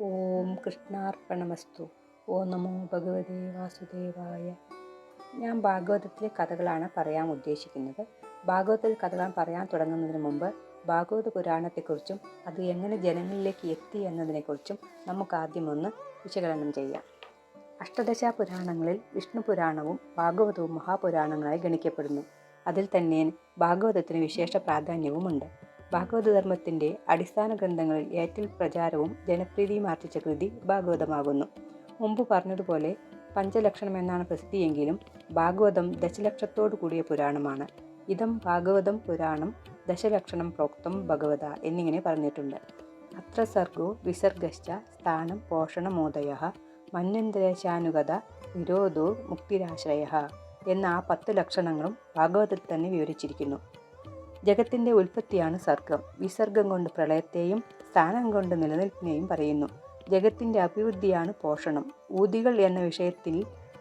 ഓം കൃഷ്ണാർപ്പണമസ്തു. ഓ നമോ ഭഗവതേ വാസുദേവായ. ഞാൻ ഭാഗവതത്തിലെ കഥകളാണ് പറയാൻ ഉദ്ദേശിക്കുന്നത്. ഭാഗവതത്തിൽ കഥകൾ പറയാൻ തുടങ്ങുന്നതിന് മുമ്പ് ഭാഗവത പുരാണത്തെക്കുറിച്ചും അത് എങ്ങനെ ജനങ്ങളിലേക്ക് എത്തി എന്നതിനെക്കുറിച്ചും നമുക്ക് ആദ്യം ഒന്ന് വിശകലനം ചെയ്യാം. അഷ്ടദശ പുരാണങ്ങളിൽ വിഷ്ണു പുരാണവും ഭാഗവതവും മഹാപുരാണങ്ങളായി ഗണിക്കപ്പെടുന്നു. അതിൽ തന്നെ ഭാഗവതത്തിന് വിശേഷ പ്രാധാന്യവുമുണ്ട്. ഭാഗവതധർമ്മത്തിന്റെ അടിസ്ഥാന ഗ്രന്ഥങ്ങളിൽ ഏറ്റവും പ്രചാരവും ജനപ്രീതിയും ആർജിച്ച കൃതി ഭാഗവതമാകുന്നു. മുമ്പ് പറഞ്ഞതുപോലെ പഞ്ചലക്ഷണം എന്നാണ് പ്രസിദ്ധിയെങ്കിലും ഭാഗവതം ദശലക്ഷത്തോടു കൂടിയ പുരാണമാണ്. ഇതം ഭാഗവതം പുരാണം ദശലക്ഷണം പ്രോക്തം ഭഗവത എന്നിങ്ങനെ പറഞ്ഞിട്ടുണ്ട്. അത്ര സർഗോ വിസർഗശ്ച സ്ഥാനം പോഷണമോദയ മന്വന്തരശാനുഗത നിരോധോ മുക്തിരാശ്രയ എന്ന ആ പത്ത് ലക്ഷണങ്ങളും ഭാഗവതത്തിൽ തന്നെ വിവരിച്ചിരിക്കുന്നു. ജഗത്തിന്റെ ഉൽപ്പത്തിയാണ് സർഗം. വിസർഗം കൊണ്ട് പ്രളയത്തെയും സ്ഥാനം കൊണ്ട് നിലനിൽപ്പിനെയും പറയുന്നു. ജഗത്തിന്റെ അഭിവൃദ്ധിയാണ് പോഷണം. ഊതികൾ എന്ന വിഷയത്തിൽ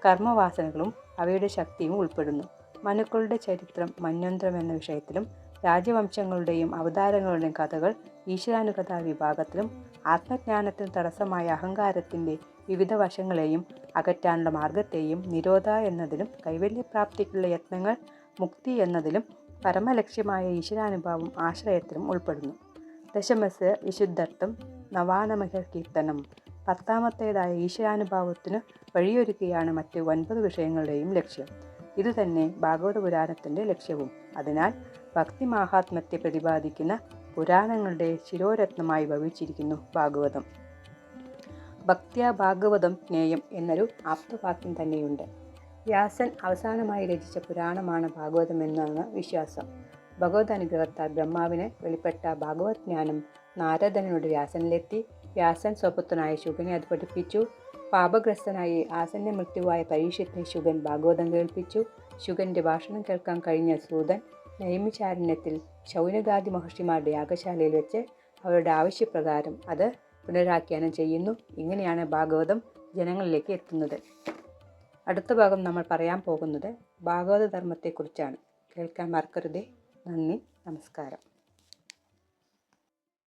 കർമ്മവാസനകളും അവയുടെ ശക്തിയും ഉൾപ്പെടുന്നു. മനുക്കളുടെ ചരിത്രം മന്വന്തരം എന്ന വിഷയത്തിലും രാജവംശങ്ങളുടെയും അവതാരങ്ങളുടെയും കഥകൾ ഈശ്വരാനുകഥാ വിഭാഗത്തിലും ആത്മജ്ഞാനത്തിന് തടസ്സമായ അഹങ്കാരത്തിന്റെ വിവിധ വശങ്ങളെയും അകറ്റാനുള്ള മാർഗത്തെയും നിരോധ എന്നതിലും കൈവല്യപ്രാപ്തിക്കുള്ള യത്നങ്ങൾ മുക്തി എന്നതിലും പരമലക്ഷ്യമായ ഈശ്വരാനുഭാവം ആശ്രയത്തിലും ഉൾപ്പെടുന്നു. ദശമസ് വിശുദ്ധർത്ഥം നവാനമഹ കീർത്തനം. പത്താമത്തേതായ ഈശ്വരാനുഭാവത്തിന് വഴിയൊരുക്കുകയാണ് മറ്റ് ഒൻപത് വിഷയങ്ങളുടെയും ലക്ഷ്യം. ഇതുതന്നെ ഭാഗവത പുരാണത്തിന്റെ ലക്ഷ്യവും. അതിനാൽ ഭക്തി മാഹാത്മ്യത്തെ പ്രതിപാദിക്കുന്ന പുരാണങ്ങളുടെ ശിരോരത്നമായി ഭവിച്ചിരിക്കുന്നു ഭാഗവതം. ഭക്ത്യ ഭാഗവതം ജ്ഞേയം എന്നൊരു ആപ്തവാക്യം തന്നെയുണ്ട്. വ്യാസൻ അവസാനമായി രചിച്ച പുരാണമാണ് ഭാഗവതം എന്നാണ് വിശ്വാസം. ഭഗവത് അനുഗ്രഹത്താൽ ബ്രഹ്മാവിന് വെളിപ്പെട്ട ഭാഗവത് ജ്ഞാനം നാരദനോട് വ്യാസനിലെത്തി. വ്യാസൻ സ്വപുത്രനായ ശുഗനെ അത് പഠിപ്പിച്ചു. പാപഗ്രസ്തനായി ആസന്യ മൃത്യുവായ പരീക്ഷത്തെ ശുഗൻ ഭാഗവതം കേൾപ്പിച്ചു. ശുഗന്റെ ഭാഷണം കേൾക്കാൻ കഴിഞ്ഞ സൂതൻ നൈമിചാരണ്യത്തിൽ ശൗനഗാദി മഹർഷിമാരുടെ യാഗശാലയിൽ വെച്ച് അവരുടെ ആവശ്യപ്രകാരം അത് പുനരാഖ്യാനം ചെയ്യുന്നു. ഇങ്ങനെയാണ് ഭാഗവതം ജനങ്ങളിലേക്ക് എത്തുന്നത്. അടുത്ത ഭാഗം നമ്മൾ പറയാൻ പോകുന്നത് ഭാഗവത ധർമ്മത്തെക്കുറിച്ചാണ് കേൾക്കാൻ മറക്കരുതേ. നന്ദി നമസ്കാരം.